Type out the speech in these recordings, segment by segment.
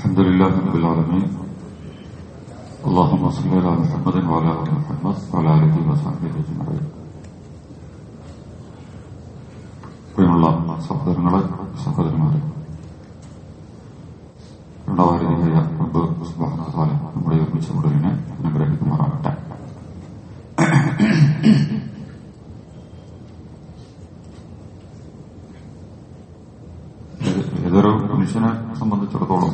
الحمد لله رب العالمين اللهم صل على محمد وعلى ال محمد وعلى اله وصحبه اجمعين പ്രിയമുള്ള സഹോദരങ്ങളെ സഹോദരന്മാരെ രണ്ടായിരത്തിയായ റബ്ബ് സുബ്ഹാനഹു വ തആല നമ്മുടെ ഒരുമിച്ച മുടലിനെ അനുഗ്രഹിക്കുമാറാകട്ടെ ഏത് ഏതൊരു മനുഷ്യനെ സംബന്ധിച്ചിടത്തോളം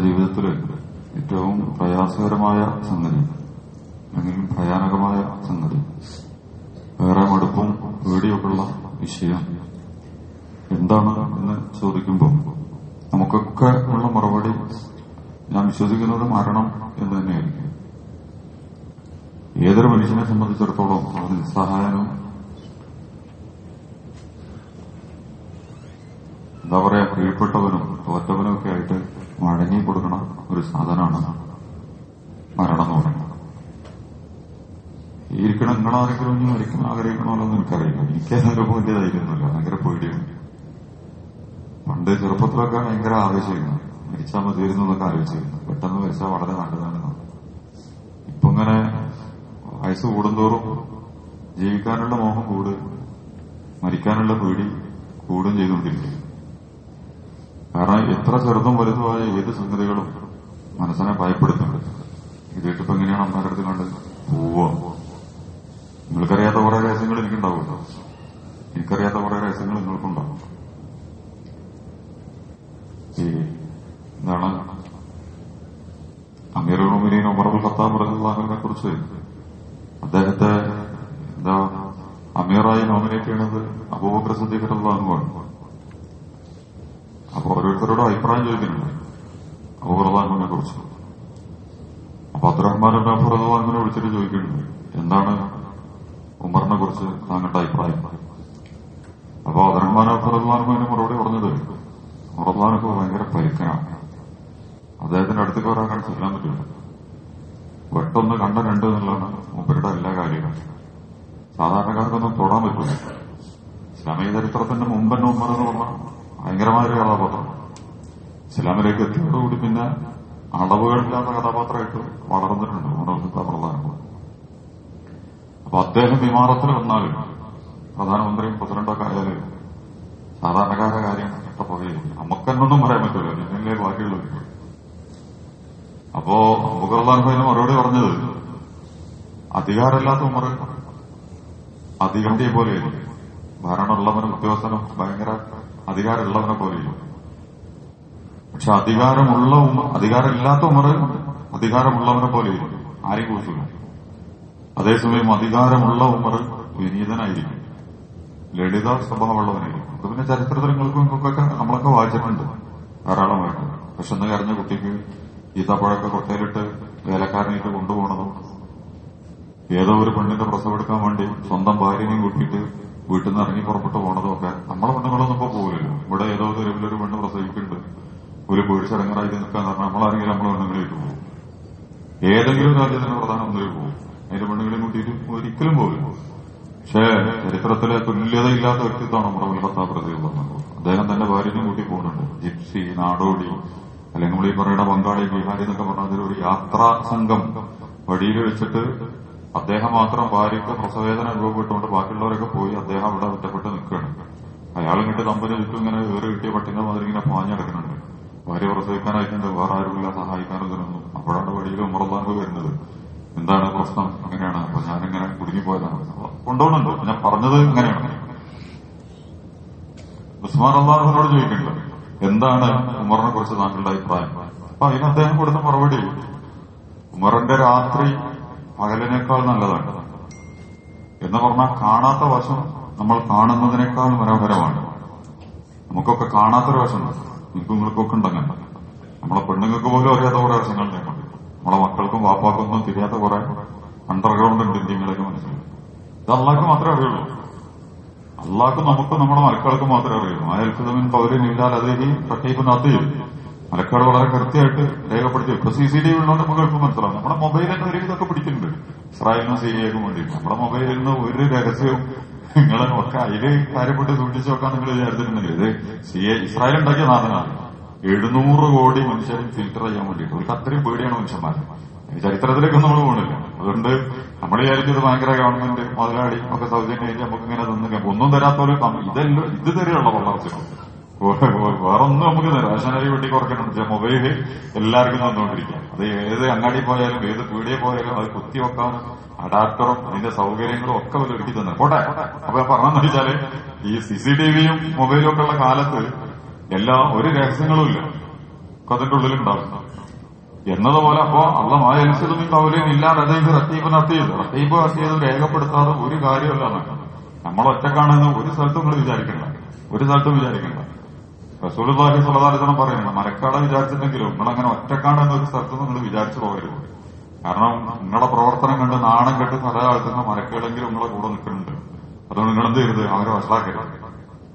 അവന്റെ ജീവിതത്തിൽ ഏറ്റവും പ്രയാസകരമായ സംഗതി. അല്ലെങ്കിൽ ഭയാനകമായ സംഗതി. വേറെ മടുപ്പും പേടിയൊക്കെയുള്ള വിഷയം. എന്താണ് എന്ന് ചോദിക്കുമ്പോൾ നമുക്കൊക്കെ ഉള്ള മറുപടി ഞാൻ വിശ്വസിക്കുന്നത് മരണം എന്ന് തന്നെയായിരിക്കും. ഏതൊരു മനുഷ്യനെ സംബന്ധിച്ചിടത്തോളം അവർ നിസ്സഹായനും എന്താ പറയാ പ്രിയപ്പെട്ടവനും തോറ്റവനും ഒക്കെ ആയിട്ട് വഴങ്ങി കൊടുക്കണ. ഒരു സാധനമാണ്. മരണം എന്ന് പറയുന്നത്. ഇരിക്കണം നിങ്ങളാരെങ്കിലും ഇനി മരിക്കണം ആഗ്രഹിക്കണമല്ലോ എനിക്കറിയില്ല. എനിക്ക് വലിയ ധൈര്യമൊന്നുമില്ല ഭയങ്കര പേടിയാണ്. പണ്ട് ചെറുപ്പത്തിലൊക്കെ ഭയങ്കര ആവേശമായിരുന്നു. മരിച്ചാൽ മതിയായിരുന്നു എന്നൊക്കെ ആലോചിച്ചിരുന്നു. പെട്ടെന്ന് മരിച്ചാൽ വളരെ നല്ലതാണെന്ന്. ഇപ്പൊ ഇങ്ങനെ വയസ്സ് കൂടുന്തോറും ജീവിക്കാനുള്ള മോഹം കൂടുക മരിക്കാനുള്ള പേടി കൂടും ചെയ്തുകൊണ്ടിരിക്കും എത്ര ചെറുതും വലുതുമായ ഏത് സംഗതികളും മനസ്സിനെ ഭയപ്പെടുത്തുന്നുണ്ട്. ഇത് കേട്ടിപ്പോ എങ്ങനെയാണ് അമ്മയുടെ അടുത്ത് കണ്ട് പോവോ നിങ്ങൾക്കറിയാത്ത കുറെ രഹസ്യങ്ങൾ എനിക്കുണ്ടാവുമല്ലോ. എനിക്കറിയാത്ത കുറെ രഹസ്യങ്ങൾ നിങ്ങൾക്കുണ്ടാവും. ഈ എന്താണ്? അമീർ ഉമരീൻ ഉമറുൽ ഖത്താം കുറിച്ച് അദ്ദേഹത്തെ എന്താ അമീറായി നോമിനേറ്റ് ചെയ്യണത് അബൂബക്കർ സദ്ദീഖ് റഹ്ലാഹുവാണ് അപ്പൊ ഓരോരുത്തരോടും അഭിപ്രായം ചോദിക്കുന്നുണ്ട് അബൂബർദാഹിനെ കുറിച്ച്. അപ്പൊ അബ്ദുറഹ്മാൻ അബ്ദുറഹ്മാനെ വിളിച്ചിട്ട് ചോദിക്കുന്നുണ്ട് എന്താണ് ഉമറിനെ കുറിച്ച് താങ്കളുടെ അഭിപ്രായം? അപ്പൊ അബ്ദുറഹ്മാൻ അബ്ദുറഹ്മാനുവിന് മറുപടി പറഞ്ഞത് ഉറദാനൊക്കെ ഭയങ്കര പരിക്കനാണ്. അദ്ദേഹത്തിന്റെ അടുത്തേക്ക് ഒരാൾക്കാണ് ചെല്ലാൻ പറ്റില്ല. വെട്ടൊന്ന് കണ്ട രണ്ട് എന്നുള്ളതാണ് മൂപ്പരുടെ എല്ലാ കാര്യങ്ങളും. സാധാരണക്കാർക്കൊന്നും തൊടാൻ പറ്റില്ല. ഇസ്ലാമിക ചരിത്രത്തിന്റെ മുമ്പന്നെ ഉമ്മർ എന്ന് പറഞ്ഞാൽ ഭയങ്കരമായ ഒരു കഥാപാത്രം. ഇസ്ലാമിലേക്ക് എത്തിയതോടുകൂടി പിന്നെ അളവുകളില്ലാത്ത കഥാപാത്രമായിട്ട് വളർന്നിട്ടുണ്ട് ഉമർ പ്രധാനങ്ങൾ അപ്പൊ അദ്ദേഹം വിമാനത്തിൽ വന്നാലും പ്രധാനമന്ത്രിയും പ്രസിഡന്റൊക്കെ ആയാലും സാധാരണക്കാരുടെ കാര്യം ഇഷ്ടപ്പെടുകയും നമുക്കെന്നൊന്നും പറയാൻ പറ്റില്ല പിന്നല്ലേ ബാക്കിയുള്ളത് അപ്പോ അബുഖർലാൻഫൈന് മറുപടി പറഞ്ഞത് അധികാരമില്ലാത്ത ഉമർ അധികാരിയെ പോലെ ഭരണമുള്ളവനും ഉദ്യോഗസ്ഥനും ഭയങ്കര അധികാരമുള്ളവനെ പോലെയും പക്ഷെ അധികാരമുള്ള ഉമ അധികാരമില്ലാത്ത ഉമർ അധികാരമുള്ളവനെ പോലെയും ആരെയും കുറിച്ചില്ല. അതേസമയം അധികാരമുള്ള ഉമർ വിനീതനായിരിക്കും. ലളിത സ്വഭാവമുള്ളവനായിരിക്കും. അത് പിന്നെ ചരിത്രത്തിൽ നിങ്ങൾക്കും നിങ്ങൾക്കൊക്കെ നമ്മളൊക്കെ വായിച്ചിട്ടുണ്ട്. ധാരാളമായിട്ട് പക്ഷെ എന്ന് കരഞ്ഞ കുട്ടിക്ക് ഈത്തപ്പഴമൊക്കെ കൊട്ടയിലിട്ട് വേലക്കാരനായിട്ട് കൊണ്ടുപോകണതും ഏതോ ഒരു പെണ്ണിന്റെ പ്രസവെടുക്കാൻ വേണ്ടി സ്വന്തം ഭാര്യനെയും കൂട്ടിയിട്ട് വീട്ടിൽ നിന്ന് ഇറങ്ങി പുറപ്പെട്ടു പോണതും ഒക്കെ നമ്മളെ പെണ്ണുങ്ങളൊന്നും ഇപ്പൊ പോകില്ലല്ലോ ഇവിടെ ഏതോ തെരുവിലൊരു പെണ്ണ് പ്രസവിക്കുന്നുണ്ട്. ഒരു പേടിച്ചടങ്ങറായി നിൽക്കാൻ പറഞ്ഞാൽ നമ്മളാരെങ്കിലും നമ്മളെ പെണ്ണുങ്ങളിലേക്ക് പോകും. ഏതെങ്കിലും രാജ്യത്തിന്റെ പ്രധാനമന്ത്രി പോകും. അതിന്റെ പെണ്ണുങ്ങളെ കൂട്ടിയിട്ട് ഒരിക്കലും പോകില്ല പക്ഷേ ചരിത്രത്തിലെ തുല്യതയില്ലാത്ത വ്യക്തിത്വമാണ് നമ്മുടെ ഉൽഹത്താ പ്രതി അദ്ദേഹം തന്റെ ഭാര്യനെയും കൂട്ടി പോകുന്നുണ്ട്. ജിപ്സി നാടോടി അല്ലെങ്കിൽ നമ്മൾ ഈ പറയുന്ന ബംഗാളി ബീഹാരി എന്നൊക്കെ പറഞ്ഞ ഒരു യാത്രാ സംഘം വഴിയിൽ വെച്ചിട്ട് അദ്ദേഹം മാത്രം ഭാര്യയ്ക്ക് പ്രസവേദന അനുഭവപ്പെട്ടുകൊണ്ട് ബാക്കിയുള്ളവരൊക്കെ പോയി അദ്ദേഹം അവിടെ ഒറ്റപ്പെട്ട് നിൽക്കുകയാണ്. അയാൾ ഇങ്ങോട്ട് ചുറ്റും ഇങ്ങനെ വേറെ കിട്ടിയ പട്ടിന്റെ മാതിരി ഇങ്ങനെ പാഞ്ഞെടുക്കുന്നുണ്ട് ഭാര്യ പ്രസവിക്കാനായിട്ടുണ്ട് വേറെ ആരുമില്ല സഹായിക്കാനും അപ്പോഴാണ് വഴിയിൽ ഉമർദാൻക്ക് വരുന്നത്. എന്താണ് പ്രശ്നം? അങ്ങനെയാണ്. അപ്പൊ ഞാനിങ്ങനെ കുടുങ്ങിപ്പോയതാണ്. കൊണ്ടുപോകുന്നുണ്ട്. ഞാൻ പറഞ്ഞത് ഇങ്ങനെയാണ്. ഉസ്മാൻ അള്ളാഹുനോട് ചോദിക്കുന്നുണ്ട് എന്താണ് ഉമറിനെ കുറിച്ച് താങ്കളുടെ അഭിപ്രായം? അപ്പൊ അതിന് അദ്ദേഹം കൊടുത്ത മറുപടി ഉമറിന്റെ രാത്രി പകലിനേക്കാൾ നല്ലതാണ്. എന്ന് പറഞ്ഞാൽ കാണാത്ത വശം നമ്മൾ കാണുന്നതിനേക്കാൾ മനോഹരമാണ്. നമുക്കൊക്കെ കാണാത്തൊരു വശം നിങ്ങൾക്ക് നിങ്ങൾക്കൊക്കെ ഉണ്ടങ്ങനെ നമ്മളെ പെണ്ണുങ്ങൾക്ക് പോലും അറിയാത്ത കുറെ വശങ്ങൾ നമ്മളെ മക്കൾക്കും വാപ്പാക്കൊന്നും തിരിയാത്ത കുറെ അണ്ടർഗ്രൗണ്ട് ഉണ്ട് ഇന്ത്യയിലേക്ക് മനസ്സിലായി. ഇത് അള്ളാഹ്ക്ക് മാത്രമേ അറിയുള്ളൂ. അള്ളാഹ്ക്ക് നമുക്ക് നമ്മുടെ മക്കൾക്ക് മാത്രമേ അറിയുള്ളൂ. അയൽക്കുതമിൻ പൗരനില്ലാതെ അതേ പ്രത്യേകം അതിയും മലക്കാട് വളരെ കൃത്യമായിട്ട് രേഖപ്പെടുത്തി. ഇപ്പൊ സി സി ടി വി ഉള്ളതുകൊണ്ട് നമുക്ക് എളുപ്പം മനസ്സിലാവും. നമ്മുടെ മൊബൈലിൽ ഒരു ഇതൊക്കെ പിടിക്കുന്നുണ്ട് ഇസ്രായേലിനും സിരിയക്കും വേണ്ടി നമ്മുടെ മൊബൈലിൽ നിന്ന് ഒരു രഹസ്യവും നിങ്ങളെ ഒക്കെ അതിൽ കാര്യപ്പെട്ട് സൂക്ഷിച്ചു നോക്കാൻ നിങ്ങൾ വിചാരിച്ചിട്ടുണ്ടെങ്കിൽ ഇത് സി ഇസ്രായേൽ ഉണ്ടാക്കിയ സാധനമാണ് എഴുന്നൂറ് കോടി മനുഷ്യരെ ഫിൽട്ടർ ചെയ്യാൻ വേണ്ടിയിട്ട്. ഒരു അത്രയും പേടിയാണ് മനുഷ്യന്മാർ ചരിത്രത്തിലേക്ക് നമ്മൾ പോകുന്നില്ല അതുകൊണ്ട് നമ്മൾ വിചാരിച്ചത് ഭയങ്കര ഗവൺമെന്റ് മുതലാളി ഒക്കെ സൗജന്യമായിട്ട് നമുക്ക് ഇങ്ങനെ തന്നു ഒന്നും തരാത്തോലും ഇതെല്ലാം ഇത് തരെയുള്ള വളർച്ച വേറൊന്നും നമുക്ക് റേഷനറി വെട്ടി കുറയ്ക്കുന്നുണ്ട് പക്ഷെ മൊബൈൽ എല്ലാവർക്കും തന്നുകൊണ്ടിരിക്കാം അത് ഏത് അങ്ങാടി പോയാലും ഏത് പീടിയെ പോയാലും അത് കുത്തി വെക്കാം അഡാപ്റ്ററും അതിന്റെ സൗകര്യങ്ങളും ഒക്കെ അവർ ഒരുക്കി തന്നെ. പോട്ടെ. അപ്പൊ പറഞ്ഞെന്ന് വെച്ചാൽ ഈ സി സി ടി വിയും മൊബൈലും ഒക്കെ ഉള്ള കാലത്ത് എല്ലാ ഒരു രഹസ്യങ്ങളും ഇല്ല. അതിന്റെ ഉള്ളിലുണ്ടാവും. എന്നതുപോലെ അപ്പോ അള്ള മായൽസിലും കൗലയും ഇല്ലാതെ റത്തീബ് നടത്തിയത് റത്തീബ് നടത്തിയത് രേഖപ്പെടുത്താതെ ഒരു കാര്യമല്ല നമ്മൾ ഒറ്റക്കാണെന്ന് ഒരു സ്ഥലത്തും നിങ്ങൾ വിചാരിക്കണ്ട. ഒരു സ്ഥലത്തും വിചാരിക്കണ്ട. റസൂലുള്ളാഹി സ്വല്ലല്ലാഹു അലൈഹി വസല്ലം പറയുന്നുണ്ട് മരക്കാട വിചാരിച്ചിട്ടുണ്ടെങ്കിലും നിങ്ങളങ്ങനെ ഒറ്റക്കാട് എന്നൊരു സ്ഥലത്ത് നിങ്ങൾ വിചാരിച്ചു പോകരുത്. കാരണം നിങ്ങളുടെ പ്രവർത്തനം കണ്ട് നാണം കെട്ട് പല ആൾക്കുന്ന മരക്കുകളെങ്കിലും നിങ്ങളെ കൂടെ നിൽക്കുന്നുണ്ട്. അതുകൊണ്ട് നിങ്ങൾ എന്ത് ചെയ്യരുത്? അവരെ വഷളാക്കരുത്.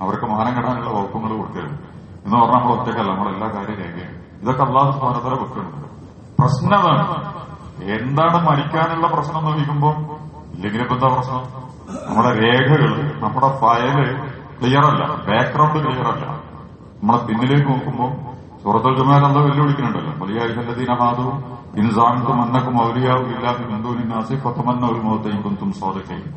അവർക്ക് മാനം കെടാനുള്ള വകുപ്പുകൾ കൊടുക്കരുത്. എന്ന് പറഞ്ഞാൽ നമ്മൾ ഒറ്റക്കല്ല നമ്മൾ എല്ലാ കാര്യം രേഖയാണ് ഇതൊക്കെ അള്ളാഹു സ്ഥാനത്തര വെക്കുന്നുണ്ട്. പ്രശ്നം എന്താണ് മരിക്കാനുള്ള പ്രശ്നം എന്ന് ചോദിക്കുമ്പോൾ ഇല്ലെങ്കിൽ ഇപ്പൊ എന്താ പ്രശ്നം? നമ്മുടെ രേഖകൾ നമ്മുടെ ഫയൽ ക്ലിയർ അല്ല. ബാക്ക്ഗ്രൗണ്ട് ക്ലിയർ അല്ല. നമ്മളെ പിന്നിലേക്ക് നോക്കുമ്പോൾ സുഹൃത്തുൽ ജുമാൽ എന്താ വെല്ലുവിളിക്കുന്നുണ്ടല്ലോ. വലിയ ഹാദു ഇൻസാൻക്കും അന്നക്കും ഔലിയാവും ഇല്ലാത്ത ബന്ധുവിനാസി പത്തമെന്ന ഒരു മുഖത്തേയും കുന്തും സ്വാദക്കയും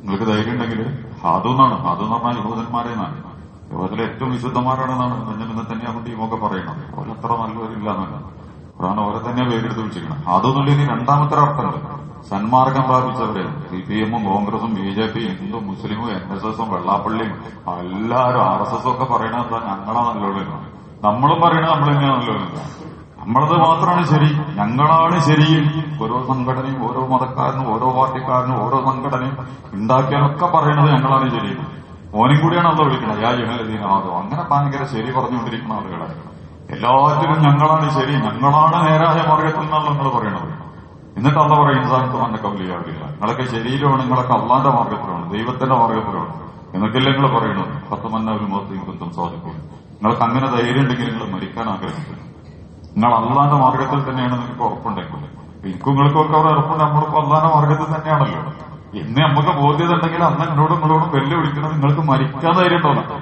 നിങ്ങൾക്ക് ധൈര്യം ഉണ്ടെങ്കിൽ ഹാദു എന്നാണ്. ഹാദു എന്ന് പറഞ്ഞാൽ യഹൂദന്മാരെ എന്നാണ്. യഹൂദിലെ ഏറ്റവും വിശുദ്ധന്മാരാണെന്നാണ് ബെഞ്ചമിനെ തന്നെ അവൻ ടീമൊക്കെ പറയുന്നത്. അവരത്ര നല്ലവരില്ല എന്നല്ല ഖുറാൻ അവരെ തന്നെ പേരെടുത്ത് വിളിച്ചിരിക്കണം ഹാദു എന്നുള്ളതിന് രണ്ടാമത്തെ അർത്ഥമുണ്ട് സന്മാർഗം പ്രാപിച്ചവരെ സി പി എമ്മും കോൺഗ്രസും ബി ജെ പിയും ഹിന്ദു മുസ്ലിമും എൻ എസ് എസും വെള്ളാപ്പള്ളിയും എല്ലാവരും ആർ എസ് എസും ഒക്കെ പറയണത് ഞങ്ങളാ നല്ലോണം നമ്മളും പറയണത് നമ്മൾ തന്നെയാ നല്ലോണം നമ്മളത് മാത്രമാണ് ശരി ഞങ്ങളാണ് ശരി. ഓരോ സംഘടനയും ഓരോ മതക്കാരനും ഓരോ പാർട്ടിക്കാരനും ഓരോ സംഘടനയും ഉണ്ടാക്കിയാലൊക്കെ പറയണത് ഞങ്ങളാണ് ശരി. മോനും കൂടിയാണ് അത് വിളിക്കുന്നത് യാ ജഹലദീനാദോ അങ്ങനെ ഭയങ്കര ശരി പറഞ്ഞുകൊണ്ടിരിക്കുന്ന ആളുകളെ എല്ലാത്തിനും ഞങ്ങളാണ് ശരി ഞങ്ങളാണ് നേരായ മാർഗത്തിൽ നിന്നാണ് നിങ്ങൾ പറയണത്. എന്നിട്ട് അള്ള പറയും ഇൻസാനത്ത് വന്ന കബലിയാവില്ല നിങ്ങളൊക്കെ ശരീരമാണ് നിങ്ങളൊക്കെ അള്ളാന്റെ മാർഗത്തിലാണ് ദൈവത്തിന്റെ മാർഗത്തിലാണ്. എന്നൊക്കെയല്ലേ നിങ്ങൾ പറയുന്നത്? പത്ത് മന്ന ഒരു മുഖത്ത് സ്വാധിക്കും നിങ്ങൾക്ക് അങ്ങനെ ധൈര്യം ഉണ്ടെങ്കിൽ നിങ്ങൾ മരിക്കാൻ ആഗ്രഹിക്കുന്നു. നിങ്ങൾ അള്ളാന്റെ മാർഗത്തിൽ തന്നെയാണ് നിങ്ങൾക്ക് ഉറപ്പുണ്ടെങ്കിൽ. എനിക്കും നിങ്ങൾക്കും ഒക്കെ അവിടെ ഉറപ്പുണ്ട് നമ്മളിപ്പോ അള്ളാന്റെ മാർഗത്തിൽ തന്നെയാണല്ലോ. ഇന്ന് നമുക്ക് ബോധ്യത ഉണ്ടെങ്കിൽ അന്ന് എന്നോടും നിങ്ങളോടും വെല്ലുവിളിക്കണം നിങ്ങൾക്ക് മരിക്കാൻ ധൈര്യം ഉണ്ടോ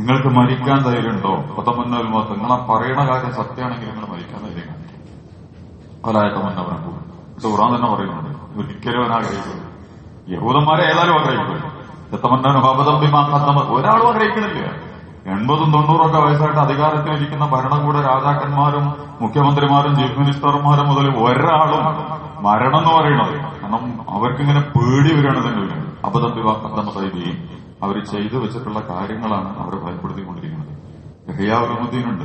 നിങ്ങൾക്ക് മരിക്കാൻ ധൈര്യം ഉണ്ടോ? പത്തമന്ന ഒരു നിങ്ങൾ ആ പറയണ കാര്യം സത്യമാണെങ്കിൽ നിങ്ങൾ മരിക്കാൻ ധൈര്യം ഫലായത്തമന്നവനെ പോകും ഇത് ഖുറാൻ തന്നെ പറയുന്നുണ്ട്. ഒരിക്കലും അവൻ ആഗ്രഹിക്കുന്നു യഹൂദന്മാരെ ഏതായാലും ആഗ്രഹിക്കുന്നു ഒരാളും ആഗ്രഹിക്കുന്നില്ല. എൺപതും തൊണ്ണൂറൊക്കെ വയസ്സായിട്ട് അധികാരത്തിലിരിക്കുന്ന ഭരണകൂട രാജാക്കന്മാരും മുഖ്യമന്ത്രിമാരും ചീഫ് മിനിസ്റ്റർമാരും മുതൽ ഒരാളും മരണം എന്ന് പറയുന്നത്. കാരണം അവർക്കിങ്ങനെ പേടി വരികയാണ് തന്നെ അബദ്ധം വിവാഹത്തമ്മതയും അവർ ചെയ്തു വെച്ചിട്ടുള്ള കാര്യങ്ങളാണ് അവരെ ഭയപ്പെടുത്തിക്കൊണ്ടിരിക്കുന്നത്. ഹെയ്യാവുദ്ദീനുണ്ട്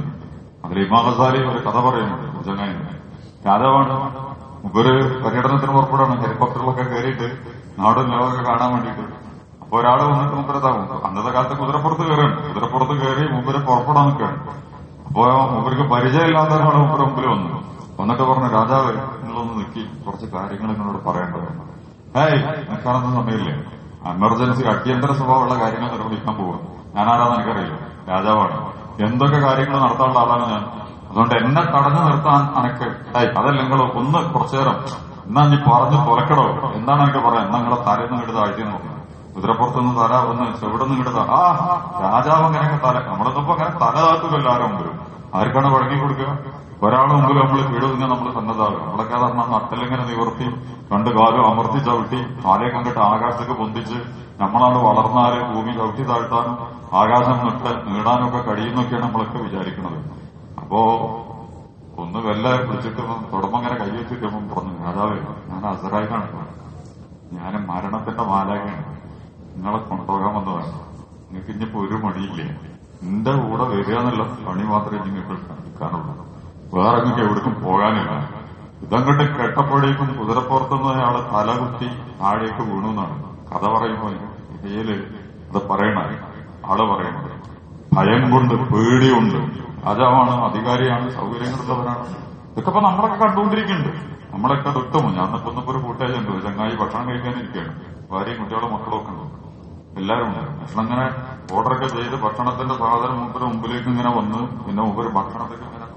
അതിൽ ഇമാ ഹസാലി ഒരു കഥ പറയുന്നുണ്ട്. ജനങ്ങൾ രാജാവാണ്. മുമ്പൊരു പര്യടനത്തിന് പുറപ്പെടാണ്. ഹെലികോപ്റ്ററിലൊക്കെ കയറിയിട്ട് നാടും ലോകമൊക്കെ കാണാൻ വേണ്ടിയിട്ട്. അപ്പൊ ഒരാൾ വന്നിട്ട് മുമ്പരത്താവും അന്നത്തെ കാലത്ത് കുതിരപ്പുറത്ത് കയറുകയാണ്. കുതിരപ്പുറത്ത് കയറി മുമ്പര് പുറപ്പെടാൻ നിൽക്കുകയാണ്. അപ്പോ മുമ്പർക്ക് പരിചയമില്ലാത്ത ഒരാൾ മുമ്പ് മുമ്പിൽ വന്നു. വന്നിട്ട് പറഞ്ഞു രാജാവ് നിങ്ങളൊന്ന് നിൽക്കി കുറച്ച് കാര്യങ്ങൾ നിങ്ങളോട് പറയേണ്ടതാണ്. ഏയ് നിൽക്കാനൊന്നും സമയമില്ലേ? എമർജൻസി അടിയന്തര സ്വഭാവമുള്ള കാര്യങ്ങൾ നിർവഹിക്കാൻ പോകും ഞാനാരാന്ന് എനിക്കറിയില്ല. രാജാവാണ്. എന്തൊക്കെ കാര്യങ്ങൾ നടത്താനുള്ള ആളാണ് ഞാൻ? അതുകൊണ്ട് എന്നെ തടഞ്ഞു നിർത്താൻ അനക്ക് ഇടായി അതല്ല നിങ്ങൾ ഒന്ന് കുറച്ചു നേരം എന്നാ നീ പറഞ്ഞ് തുലക്കടോ? എന്താണ് എനിക്ക് പറയാം എന്നാ നിങ്ങളെ തലേന്ന് ഇങ്ങോട്ട് താഴ്ത്തി കുതിരപ്പുറത്ത് കുതിരപ്പുറത്തുനിന്ന് തല ഒന്ന് ചെവിടെ നിന്ന് ഇങ്ങോട്ട് ആ രാജാവ് അങ്ങനെയൊക്കെ തല നമ്മളിപ്പോ അങ്ങനെ തല താഴ്ത്തുമല്ലോ ആരും മുമ്പിലും. ആർക്കാണ് വഴങ്ങി കൊടുക്കുക? ഒരാളെ മുമ്പിൽ നമ്മൾ കീഴുന്ന നമ്മൾ സന്നദ്ധാകും നമ്മളൊക്കെ പറഞ്ഞാൽ നട്ടലിങ്ങനെ നിവർത്തി രണ്ട് കാലം അമർത്തി ചവിട്ടി കാലെ കണ്ടിട്ട് ആകാശത്തേക്ക് പൊന്തിച്ച് നമ്മളാണ് വളർന്നാൽ ഭൂമി ചവിട്ടി താഴ്ത്താനും ആകാശം നിട്ട് നീടാനും ഒക്കെ കഴിയുന്നൊക്കെയാണ് നമ്മളൊക്കെ വിചാരിക്കുന്നത് അപ്പോ ഒന്ന് വെല്ല പിടിച്ചിട്ട് തുടമങ്ങനെ കൈ വെച്ചിട്ടപ്പം പറഞ്ഞു രാജാവേ ഞാൻ അസറായിക്കാണ് ഞാൻ മരണത്തിന്റെ മാലാകയാണ്. നിങ്ങളെ കൊണ്ടുപോകാൻ വന്നതാണ്. നിങ്ങൾക്ക് ഇനിയിപ്പോ ഒരു മടിയില്ലേ. എന്റെ കൂടെ വരിക എന്നുള്ള പണി മാത്രമേ നിങ്ങൾക്ക് എടുക്കാനുള്ളൂ വേറെ നിങ്ങൾക്ക് എവിടേക്കും പോകാനില്ല. ഇതങ്ങോട്ട് കെട്ടപ്പോഴേക്കും കുതിരപ്പുറത്തുനിന്ന് അയാൾ തലകുത്തി താഴേക്ക് വീണു എന്നാണ്. കഥ പറയുമ്പോൾ ഇതേൽ അത് പറയണ ആൾ പറയണത് ഭയം കൊണ്ട് പേടിയുണ്ട്. രാജാവാണ് അധികാരിയാണ് സൗകര്യങ്ങളുള്ളവരാണ്. ഇതൊക്കെ ഇപ്പൊ നമ്മളൊക്കെ കണ്ടുകൊണ്ടിരിക്കുന്നുണ്ട്. നമ്മളൊക്കെ തൊട്ടുമോ ഞാൻ ഇപ്പൊ ഒരു കൂട്ടേജുണ്ട് ചങ്ങായി ഭക്ഷണം കഴിക്കാനിരിക്കുകയാണ് ഭാര്യയും കുട്ടികളും മക്കളും ഒക്കെ ഉണ്ട്. എല്ലാവരും ഉണ്ട്. ഭക്ഷണം ഇങ്ങനെ ഓർഡറൊക്കെ ചെയ്ത് ഭക്ഷണത്തിന്റെ സാധനം മൂപ്പര് മുമ്പിലേക്ക് ഇങ്ങനെ വന്ന് പിന്നെ മൂപ്പര് ഭക്ഷണത്തേക്ക് ഇങ്ങനെ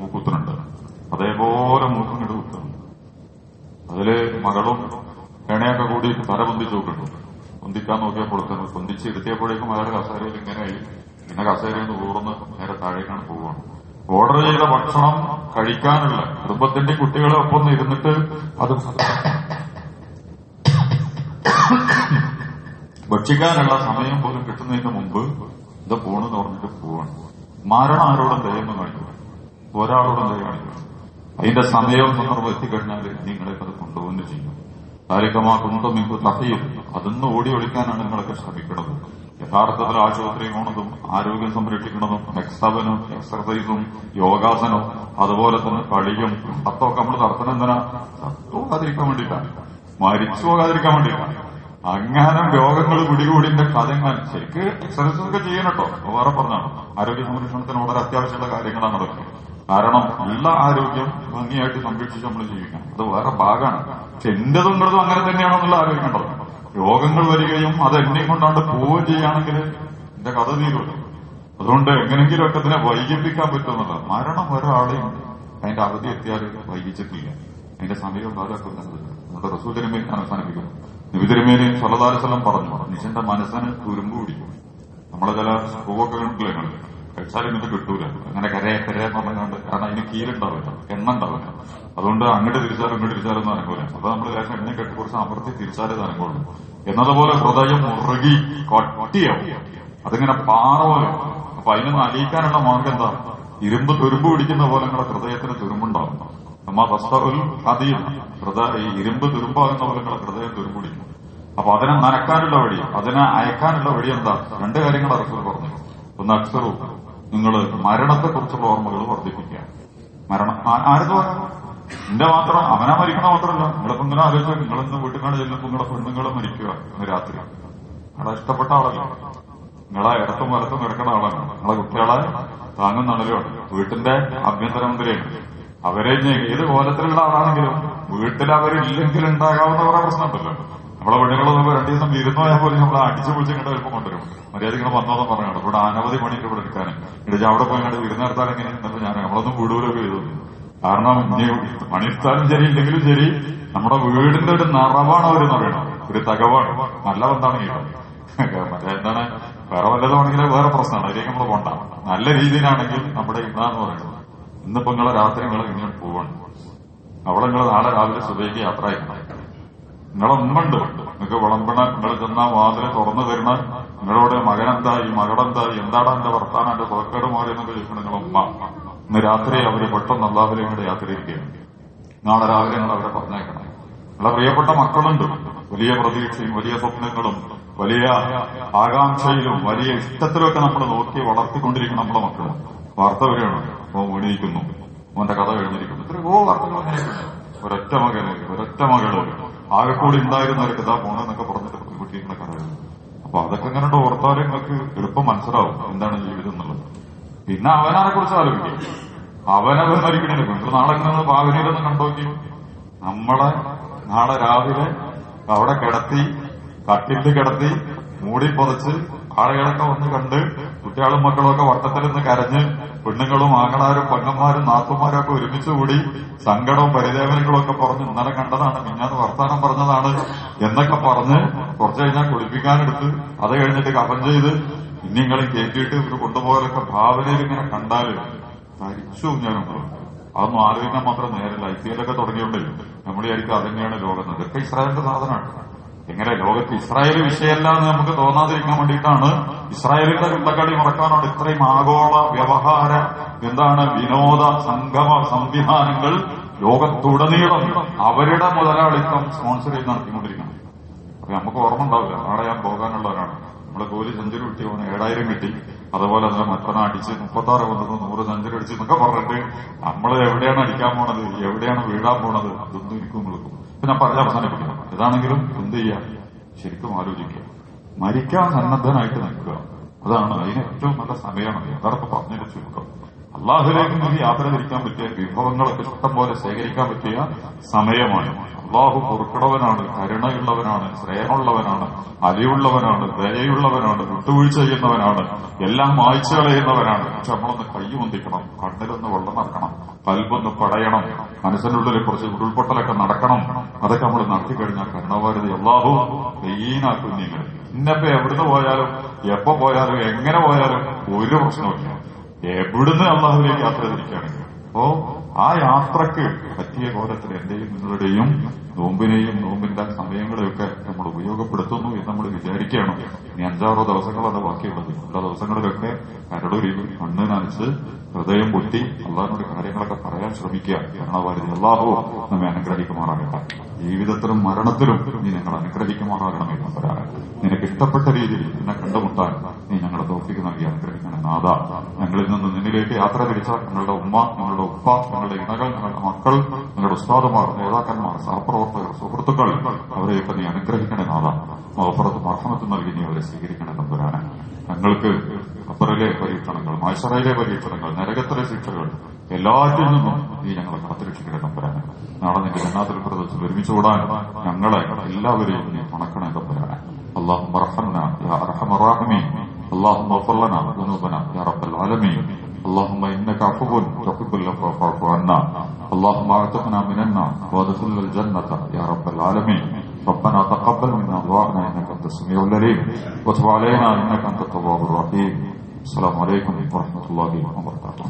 മൂക്കുത്തുന്നുണ്ട്. അതേപോലെ മൂക്കും ഇട്ട് കുത്തുന്നുണ്ട് അതിൽ മകളും എണയൊക്കെ കൂടി തല പൊന്തിച്ച് നോക്കിട്ടു പൊന്തിക്കാൻ നോക്കിയപ്പോൾ പൊന്തിച്ച് ഇരുത്തിയപ്പോഴേക്കും അയാളുടെ കസേരയിൽ ഇങ്ങനെയായി പിന്നെ കസേരയിൽ നിന്ന് ഊർന്ന് നേരെ താഴേക്കാണ് പോവുകയാണ് ഓർഡർ ചെയ്ത ഭക്ഷണം കഴിക്കാനുള്ള കുടുംബത്തിന്റെ കുട്ടികളെ ഒപ്പം ഇരുന്നിട്ട് അത് ഭക്ഷിക്കാനുള്ള സമയം പോലും കിട്ടുന്നതിന് മുമ്പ് ഇത് പോണെന്ന് പറഞ്ഞിട്ട് പോവാണ്. മരണം ആരോടും ദയമെന്ന് കാണിക്കുക ഒരാളോടും ദയ കാണിക്കുക അതിന്റെ സമയവും സന്ദർഭം എത്തിക്കഴിഞ്ഞാൽ നിങ്ങളെ അത് കൊണ്ടുപോകുന്നു ചെയ്യും. കാര്യമാക്കുന്നുണ്ടോ നിങ്ങൾക്ക് തഹയിൽ അതൊന്ന് ഓടി ഒളിക്കാനാണ് നിങ്ങളൊക്കെ ശ്രമിക്കുന്നത് യഥാർത്ഥത്തിൽ ആശുപത്രി പോണതും ആരോഗ്യം സംരക്ഷിക്കുന്നതും എക്സവനും എക്സർസൈസും യോഗാസനവും അതുപോലെ തന്നെ കളിയും അത്തൊക്കെ നമ്മൾ നടത്തണം എന്തിനാ? പോകാതിരിക്കാൻ വേണ്ടിയിട്ടാണ് മരിച്ചു പോകാതിരിക്കാൻ വേണ്ടിയിട്ടാണ് അങ്ങനെ രോഗങ്ങൾ പിടികൂടിന്റെ കഥങ്ങൾ ശരിക്ക് എക്സർസൈസ് ഒക്കെ ചെയ്യണം കേട്ടോ. വേറെ പറഞ്ഞാണ് ആരോഗ്യ സംരക്ഷണത്തിന് വളരെ അത്യാവശ്യമുള്ള കാര്യങ്ങളാണ് അതൊക്കെ. കാരണം ഉള്ള ആരോഗ്യം ഭംഗിയായിട്ട് സംരക്ഷിച്ച് നമ്മൾ ജീവിക്കണം. അത് വേറെ ഭാഗമാണ്. പക്ഷെ എന്റെതും നിങ്ങളതും അങ്ങനെ തന്നെയാണെന്നുള്ള ആലോചിക്കേണ്ടത്. രോഗങ്ങൾ വരികയും അത് എന്നെ കൊണ്ടാണ്ട് പോവുകയും ചെയ്യുകയാണെങ്കിൽ എന്റെ കഥ തീരുമല്ലോ. അതുകൊണ്ട് എങ്ങനെങ്കിലുമൊക്കെ ഇതിനെ വൈകിപ്പിക്കാൻ പറ്റുന്നില്ല മരണം ഒരാളെയും അതിന്റെ അവധി എത്തിയാൽ വൈകിച്ചിട്ടില്ല. അതിന്റെ സമയം ബാധാക്കുന്നുണ്ട് നമ്മുടെ റസൂലിനെ അവസാനിപ്പിക്കുന്നു. നിബിതിരുമേനി സ്വലതാലസലം പറഞ്ഞു നിശന്റെ മനസ്സിന് തുരുമ്പ് പിടിക്കും നമ്മളെ ചില പൂവൊക്കെ കണ്ടില്ലേ നിങ്ങൾ കഴിച്ചാലും ഇത് കിട്ടൂല. അങ്ങനെ കരയെ കരയെ പറഞ്ഞുകൊണ്ട് കാരണം അതിന് കീലുണ്ടാവില്ല എണ്ണ ഉണ്ടാവില്ല അതുകൊണ്ട് അങ്ങോട്ട് തിരിച്ചാലും ഇങ്ങോട്ട് തിരിച്ചാലും അനുഭവം അപ്പൊ നമ്മൾ ലേശം എണ്ണ കെട്ടി കുറച്ച് അമർത്തി തിരിച്ചാലേ അനുഭവം എന്നതുപോലെ ഹൃദയം മുറുകി കൊട്ടിയാവും. അതിങ്ങനെ പാറ പോലെ. അപ്പൊ അതിനൊന്ന് അലിയിക്കാനുള്ള മാർഗം എന്താ? ഇരുമ്പ് തുരുമ്പ് പിടിക്കുന്ന പോലെ നിങ്ങളുടെ ഹൃദയത്തിന് തുരുമ്പുണ്ടാവും. നമ്മ വസ്തുവിൽ അതിയും ഹൃദയ ഈ ഇരുമ്പ് തുരുമ്പാകുന്ന പോലെ നിങ്ങളുടെ ഹൃദയം തുരുമ്പ് പിടിക്കും. അപ്പൊ അതിനെ നനക്കാനുള്ള വഴി അതിനെ അയക്കാനുള്ള വഴി എന്താ? രണ്ട് കാര്യങ്ങൾ അറസൂർ പറഞ്ഞു. ഒന്ന് അക്സറും നിങ്ങൾ മരണത്തെക്കുറിച്ചുള്ള ഓർമ്മകൾ വർദ്ധിപ്പിക്കുക. മരണം ആരെന്ന് പറഞ്ഞു നിന്റെ മാത്രം അവനാ മരിക്കണ മാത്രമല്ല. നിങ്ങളിപ്പോ ഇങ്ങനെ ആലോചിച്ചു നിങ്ങളിന്ന് വീട്ടുകാണ് കാണി ചെല്ലുമ്പോൾ നിങ്ങളുടെ പെണ്ണുങ്ങൾ മരിക്കുക ഇന്ന് രാത്രി. നിങ്ങളെ ഇഷ്ടപ്പെട്ട ആളല്ല? നിങ്ങളെ ഇടത്തും വലത്തും കിടക്കുന്ന ആളാണ്. നിങ്ങളെ കുട്ടികളെ താങ്ങുന്ന ആളുകളാണ് വീട്ടിന്റെ ആഭ്യന്തരമന്ത്രിയാണ് അവരെ ഏത് കോലത്തിലുള്ള ആളാണെങ്കിലും വീട്ടിൽ അവരില്ലെങ്കിൽ ഉണ്ടാകാവുന്ന കുറെ പ്രശ്നമുണ്ടല്ലോ. നമ്മളെ പെണ്ണുങ്ങളൊന്നും രണ്ടു ദിവസം വിരുന്ന് പോയാൽ പോലും നമ്മളെ അടിച്ചു പൊളിച്ച് ഇങ്ങോട്ട് വരുമ്പോൾ കൊണ്ടുവരും. ഇങ്ങനെ വന്നോന്ന് പറഞ്ഞാണ് ഇവിടെ അനവധി പണിയിട്ട് ഇവിടെ എടുക്കാൻ ഇടിച്ച് അവിടെ പോയി കണ്ട് വിരുന്ന് നടത്താൻ എങ്ങനെ? എന്നിട്ട് ഞാൻ നമ്മളൊന്നും വീടുകളൊക്കെ ചെയ്തു കാരണം ഇനി പണിയെടുത്താലും ശരി ഇല്ലെങ്കിലും ശരി നമ്മുടെ വീടിന്റെ ഒരു നിറവാണ് അവരെന്ന് പറയണം. ഒരു തകവാണ്. നല്ല ബന്ധമാണ് കേട്ടോ മറ്റേ എന്താണ്? വേറെ വല്ലതാണെങ്കിൽ വേറെ പ്രശ്നമാണ്. അതിലേക്ക് നമ്മൾ പോണ്ട. നല്ല രീതിയിലാണെങ്കിൽ നമ്മുടെ ഇന്നാന്ന് പറയുന്നത്. ഇന്നിപ്പോ നിങ്ങളെ രാത്രി നിങ്ങൾ ഇങ്ങനെ പോവാണ്. അവിടെ നിങ്ങൾ നാളെ രാവിലെ സുബൈക്ക് യാത്ര അയക്കണം നിങ്ങളെ ഉമ്മുണ്ട് നിങ്ങൾക്ക് വിളമ്പണ നിങ്ങൾ ചെന്നാ വാതിലെ തുറന്നു തരണ നിങ്ങളോട് മകനെന്തായി മകളെന്തായി എന്താടാ എന്റെ വർത്താനം എന്റെ പുറക്കേട് മാറി എന്നൊക്കെ ചോദിക്കണം നിങ്ങളെ ഉമ്മ ഇന്ന് രാത്രി അവർ പെട്ടെന്ന് അല്ലാവരെയും കൂടെ യാത്രയിരിക്കുകയാണ് നാളെ രാവിലെ നിങ്ങൾ അവരെ പറഞ്ഞേക്കണം. നിങ്ങളെ പ്രിയപ്പെട്ട മക്കളുണ്ട്. വലിയ പ്രതീക്ഷയും വലിയ സ്വപ്നങ്ങളും വലിയ ആകാംക്ഷയിലും വലിയ ഇഷ്ടത്തിലൊക്കെ നമ്മൾ നോക്കി വളർത്തിക്കൊണ്ടിരിക്കണം നമ്മുടെ മക്കൾ വാർത്ത വരികയാണ്. ഓ വീണിരിക്കുന്നു. അവന്റെ കഥ കഴിഞ്ഞിരിക്കുന്നു. എത്രയോ വാർത്തകൾ ഒരൊറ്റ മകന് ഒരൊറ്റ മകൾ. ആകെ ഉണ്ടായിരുന്ന ഒരു കഥാപോണ് പോണെന്നൊക്കെ പറഞ്ഞിട്ട് കുട്ടികളെ കഥ എഴുതും അപ്പൊ അതൊക്കെ ഇങ്ങനെ ഓർത്താലും നിങ്ങൾക്ക് എളുപ്പം മനസ്സിലാവും എന്താണ് ജീവിതം എന്നുള്ളത്. പിന്നെ അവനെ കുറിച്ച് ആലോചിക്കും. അവനവൻ മരിക്കണില്ല നിങ്ങൾ നാളെ ഭാവനയിലൊന്ന് കണ്ടോക്കി. നമ്മളെ നാളെ രാവിലെ അവിടെ കിടത്തി കട്ടിലിൽ കിടത്തി മൂടി പൊതച്ച് ആളുകളൊക്കെ വന്ന് കണ്ട് കുട്ടികളും മക്കളും ഒക്കെ വട്ടത്തിൽ നിന്ന് കരഞ്ഞ് പെണ്ണുങ്ങളും ആങ്ങളാരും പെങ്ങന്മാരും നാത്തുമാരും ഒക്കെ ഒരുമിച്ച് കൂടി സങ്കടവും പരിദേവനങ്ങളും ഒക്കെ പറഞ്ഞ് ഇന്നലെ കണ്ടതാണ് മിഞ്ഞാന്ന് വർത്താനം പറഞ്ഞതാണ് എന്നൊക്കെ പറഞ്ഞ് കുറച്ചു കഴിഞ്ഞാൽ കുളിപ്പിക്കാനെടുത്ത് അത് കഴിഞ്ഞിട്ട് കഫൻ ചെയ്ത് ഇനി നിങ്ങളെ കയറ്റിയിട്ട് ഇവർ കൊണ്ടുപോകലൊക്കെ ഭാവനയിൽ ഇങ്ങനെ കണ്ടാൽ മരിച്ചു ഞാനുണ്ട് അതൊന്നും ആലോചിക്കാൻ മാത്രം നേരല്ല ഐ പി എല്ലൊക്കെ തുടങ്ങിയോണ്ടേ നമ്മൾ വിചാരിക്കും ലോകം. ഇതൊക്കെ ഇസ്രായേലിന്റെ സാധനമാണ്. എങ്ങനെ ലോകത്ത് ഇസ്രായേൽ വിഷയമല്ല എന്ന് നമുക്ക് തോന്നാതിരിക്കാൻ വേണ്ടിയിട്ടാണ് ഇസ്രായേലിന്റെ കുണ്ടക്കളി മുടക്കാനാണ് ഇത്രയും ആഗോള വ്യവഹാര എന്താണ് വിനോദ സംഗമ സംവിധാനങ്ങൾ ലോകത്തുടനീളം അവരുടെ മുതലാളിത്തം സ്പോൺസർ ചെയ്ത് നടത്തിക്കൊണ്ടിരിക്കുന്നത്. അപ്പൊ നമുക്ക് ഓർമ്മ ഉണ്ടാവില്ല. നാളെ ഞാൻ പോകാനുള്ളവരാണ്. നമ്മൾ ജോലി സെഞ്ചുറി കിട്ടി പോകുന്ന ഏഴായിരം കിട്ടി. അതുപോലെ തന്നെ മറ്റണ അടിച്ച് മുപ്പത്താറ് കൊണ്ടു നൂറ് സെഞ്ചുറി അടിച്ച് എന്നൊക്കെ പറഞ്ഞിട്ട് നമ്മൾ എവിടെയാണ് അടിക്കാൻ പോണത്? എവിടെയാണ് വീഴാൻ പോണത്? അതൊന്നും എനിക്കും നിൽക്കും ഞാൻ പറഞ്ഞ അവസാനിപ്പിക്കണം ഇതാണെങ്കിലും എന്ത് ചെയ്യാം? ശരിക്കും ആലോചിക്കുക. മരിക്കാൻ സന്നദ്ധനായിട്ട് നിൽക്കുക. അതാണ് അതിന് ഏറ്റവും നല്ല സമയമാണ് യഥാർത്ഥ പറഞ്ഞു ചുരുക്കം. അള്ളാഹുലേക്ക് നീ യാത്ര തിരിക്കാൻ പറ്റിയ വിഭവങ്ങളൊക്കെ ഇഷ്ടം പോലെ ശേഖരിക്കാൻ പറ്റിയ സമയമാണ്. അള്ളാഹു പൊറുക്കടവനാണ് കരുണയുള്ളവനാണ് സ്നേഹമുള്ളവനാണ് അലിയുള്ളവനാണ് ദയയുള്ളവനാണ് വിട്ടുവീഴ്ച ചെയ്യുന്നവനാണ് എല്ലാം മായ്ച്ചു കളയുന്നവനാണ്. പക്ഷെ നമ്മളൊന്ന് കൈ പൊന്തിക്കണം കണ്ണിലൊന്ന് വെള്ളം നടക്കണം കൽബൊന്ന് പടയണം മനസ്സിനുള്ളിൽ കുറച്ച് ഉരുൾപൊട്ടലൊക്കെ നടക്കണം. അതൊക്കെ നമ്മൾ നടത്തി കഴിഞ്ഞാൽ കരുണാവാരതി അള്ളാഹു ക്ലീനാക്കും ഇന്നപ്പോ എവിടുന്ന് പോയാലും എപ്പോ പോയാലും എങ്ങനെ പോയാലും ഒരു പ്രശ്നമില്ല എവിടുന്ന് അള്ളാഹുലേക്ക് യാത്ര തിരിക്കുകയാണെങ്കിൽ അപ്പോ ആ യാത്രയ്ക്ക് പറ്റിയ കോലത്തിൽ എന്റെയും നിങ്ങളുടെയും നോമ്പിനെയും നോമ്പിന്റെ സമയങ്ങളെയൊക്കെ നമ്മൾ ഉപയോഗപ്പെടുത്തുന്നു എന്ന് നമ്മൾ വിചാരിക്കുകയാണ്. ഇനി അഞ്ചാറോ ദിവസങ്ങളാണ് ബാക്കിയുള്ളത്. ഉള്ള ദിവസങ്ങളിലൊക്കെ കരടൊരു കണ്ണ് നനച്ച് ഹൃദയം പൊട്ടി അള്ളാഹിനോട് കാര്യങ്ങളൊക്കെ പറയാൻ ശ്രമിക്കുക. ഭരണവാരി അള്ളാഹു നമ്മെ അനുഗ്രഹിക്കുമാറാകട്ടെ. ജീവിതത്തിലും മരണത്തിലും നീ ഞങ്ങൾ അനുഗ്രഹിക്കുമാറാകണമേ നമ്പരാണ് നിനക്ക് ഇഷ്ടപ്പെട്ട രീതിയിൽ എന്നെ കണ്ടുമുട്ടാൻ നീ ഞങ്ങളെ തോപ്പിക്ക് നൽകി അനുഗ്രഹിക്കണം നാഥ ഞങ്ങളിൽ നിന്ന് നിന്നിലേക്ക് യാത്ര തിരിച്ച ഞങ്ങളുടെ ഉമ്മ ഞങ്ങളുടെ ഉപ്പ ഞങ്ങളുടെ ഇണകൾ ഞങ്ങളുടെ മക്കൾ ഞങ്ങളുടെ ഉസ്താദുമാർ നേതാക്കന്മാർ സഹപ്രവർത്തകർ സുഹൃത്തുക്കൾ അവരെയൊക്കെ നീ അനുഗ്രഹിക്കണേ നാഥ. മഹപ്പുറത്ത് മർഹമത്ത് നൽകി നീ അവരെ സ്വീകരിക്കണേ നമ്പരാണ് ഞങ്ങൾക്ക് ഖബറിലെ പരീക്ഷണങ്ങൾ മത്സരയിലെ പരീക്ഷണങ്ങൾ നരകത്തിലെ ശിക്ഷകൾ എല്ലാറ്റിൽ നിന്നും നീ ഞങ്ങളെ കാത്തുരക്ഷിക്കണേ നമ്പരാണ് നാളെ നിന്റെ ജന്നാത്തിൽ പ്രദേശത്തിൽ ഒരുമിച്ച് കൂടാൻ ഞങ്ങളെ എല്ലാവരെയും നീ ഉണക്കണേ നമ്പരാണ് അള്ളാഹു മർഹന്ന യാ അർഹമ റാഹിമീൻ اللهم اغفر لنا ذنوبنا يا رب العالمين اللهم انك عفو تحب العفو فاعف عنا اللهم اعتقنا من النار وادخلنا الجنه يا رب العالمين ربنا تقبل منا دعاءنا انك انت السميع العليم وتب علينا انك انت التواب الرحيم السلام عليكم ورحمه الله وبركاته